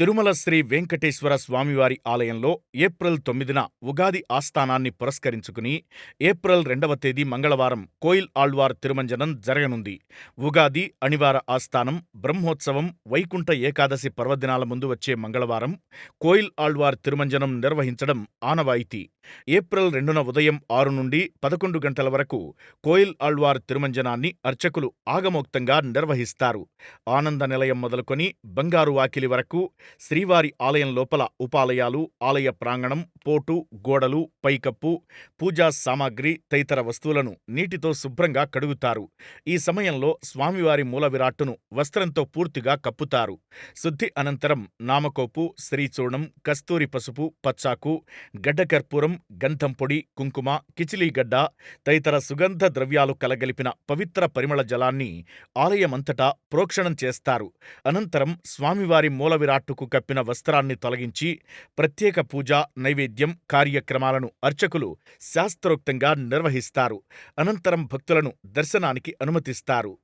తిరుమల శ్రీ వెంకటేశ్వర స్వామివారి ఆలయంలో ఏప్రిల్ తొమ్మిదిన ఉగాది ఆస్థానాన్ని పురస్కరించుకుని ఏప్రిల్ రెండవ తేదీ మంగళవారం కోయిల్ ఆళ్వార్ తిరుమంజనం జరగనుంది. ఉగాది, అణివార ఆస్థానం, బ్రహ్మోత్సవం, వైకుంఠ ఏకాదశి పర్వదినాల ముందు వచ్చే మంగళవారం కోయిల్ ఆళ్వార్ తిరుమంజనం నిర్వహించడం ఆనవాయితీ. ఏప్రిల్ రెండున ఉదయం ఆరు నుండి పదకొండు గంటల వరకు కోయిల్ ఆళ్వార్ తిరుమంజనాన్ని అర్చకులు ఆగమోక్తంగా నిర్వహిస్తారు. ఆనంద నిలయం మొదలుకొని బంగారు వాకిలి వరకు శ్రీవారి ఆలయం లోపల ఉపాలయాలు, ఆలయ ప్రాంగణం, పోటు, గోడలు, పైకప్పు, పూజా సామాగ్రి తదితర వస్తువులను నీటితో శుభ్రంగా కడుగుతారు. ఈ సమయంలో స్వామివారి మూల విరాట్టును వస్త్రంతో పూర్తిగా కప్పుతారు. శుద్ధి అనంతరం నామకోపు, శ్రీచూర్ణం, కస్తూరి పసుపు, పచ్చాకు, గడ్డకర్పూరం, గంధం పొడి, కుంకుమ, కిచిలీగడ్డ తదితర సుగంధ ద్రవ్యాలు కలగలిపిన పవిత్ర పరిమళ జలాన్ని ఆలయమంతటా ప్రోక్షణం చేస్తారు. అనంతరం స్వామివారి మూల విరాట్టుకు కప్పిన వస్త్రాన్ని తొలగించి ప్రత్యేక పూజ, నైవేద్యం కార్యక్రమాలను అర్చకులు శాస్త్రోక్తంగా నిర్వహిస్తారు. అనంతరం భక్తులను దర్శనానికి అనుమతిస్తారు.